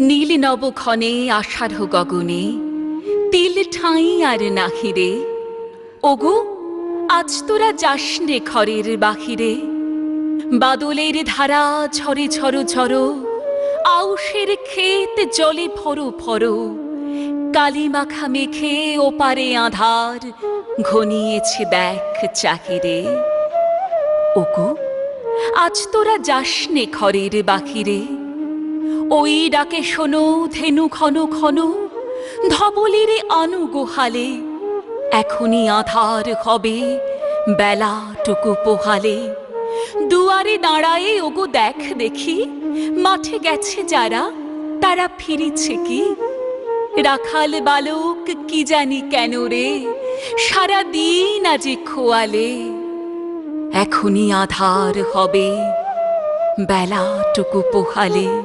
নীল নবক্ষণে আষাঢ় গগনে তিল ঠাঁই আর নাহিরে। ওগো, আজ তোরা যাস নে ঘরের বাহিরে। বাদলের ধারা ঝরে ঝরো ঝরো, আউশের ক্ষেত জলে ফরো ফরো কালী মাখা মেখে ওপারে আধার ঘনিয়েছে দেখ চাহিরে। ওগো, আজ তোরা যাস নে ঘরের বাহিরে। ওই ডাকে শোনো, ধেনু ঘন ঘন ধবলের আনু গোহালে। এখনই আধার হবে বেলা টুকু পোহালে। দুয়ারে দাঁড়ায়ে ওগো দেখ দেখি, মাঠে গেছে যারা, তারা ফিরিছে কি? রাখাল বালক কি জানি কেন রে সারা দিন আজি খোয়ালে। এখনই আধার হবে বেলা টুকু পোহালে।